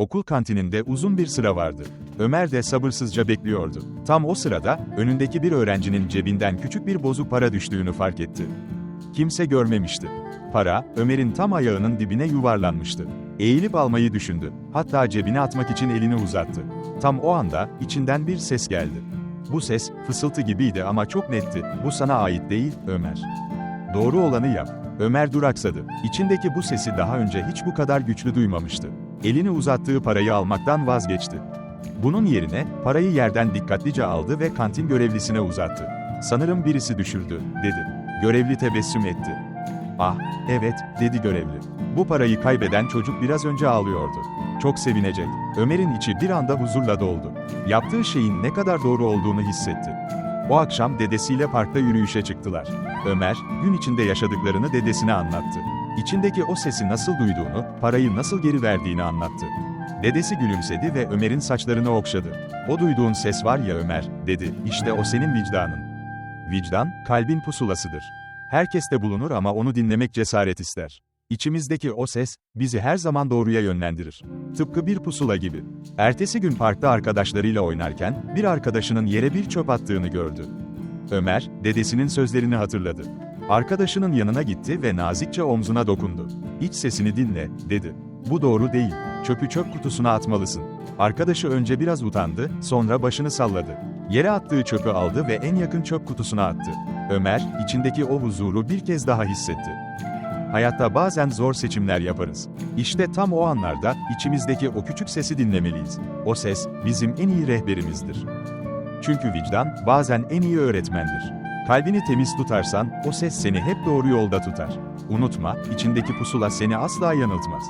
Okul kantininde uzun bir sıra vardı. Ömer de sabırsızca bekliyordu. Tam o sırada, önündeki bir öğrencinin cebinden küçük bir bozuk para düştüğünü fark etti. Kimse görmemişti. Para, Ömer'in tam ayağının dibine yuvarlanmıştı. Eğilip almayı düşündü. Hatta cebine atmak için elini uzattı. Tam o anda, içinden bir ses geldi. Bu ses, fısıltı gibiydi ama çok netti. Bu sana ait değil, Ömer. Doğru olanı yap. Ömer duraksadı. İçindeki bu sesi daha önce hiç bu kadar güçlü duymamıştı. Elini uzattığı parayı almaktan vazgeçti. Bunun yerine, parayı yerden dikkatlice aldı ve kantin görevlisine uzattı. Sanırım birisi düşürdü, dedi. Görevli tebessüm etti. Ah, evet, dedi görevli. Bu parayı kaybeden çocuk biraz önce ağlıyordu. Çok sevinecek. Ömer'in içi bir anda huzurla doldu. Yaptığı şeyin ne kadar doğru olduğunu hissetti. O akşam dedesiyle parkta yürüyüşe çıktılar. Ömer, gün içinde yaşadıklarını dedesine anlattı. İçindeki o sesi nasıl duyduğunu, parayı nasıl geri verdiğini anlattı. Dedesi gülümsedi ve Ömer'in saçlarını okşadı. O duyduğun ses var ya Ömer, dedi, işte o senin vicdanın. Vicdan, kalbin pusulasıdır. Herkeste bulunur ama onu dinlemek cesaret ister. İçimizdeki o ses, bizi her zaman doğruya yönlendirir. Tıpkı bir pusula gibi. Ertesi gün parkta arkadaşlarıyla oynarken, bir arkadaşının yere bir çöp attığını gördü. Ömer, dedesinin sözlerini hatırladı. Arkadaşının yanına gitti ve nazikçe omzuna dokundu. İç sesini dinle, dedi. Bu doğru değil, çöpü çöp kutusuna atmalısın. Arkadaşı önce biraz utandı, sonra başını salladı. Yere attığı çöpü aldı ve en yakın çöp kutusuna attı. Ömer, içindeki o huzuru bir kez daha hissetti. Hayatta bazen zor seçimler yaparız. İşte tam o anlarda içimizdeki o küçük sesi dinlemeliyiz. O ses bizim en iyi rehberimizdir. Çünkü vicdan bazen en iyi öğretmendir. Kalbini temiz tutarsan o ses seni hep doğru yolda tutar. Unutma, içindeki pusula seni asla yanıltmaz.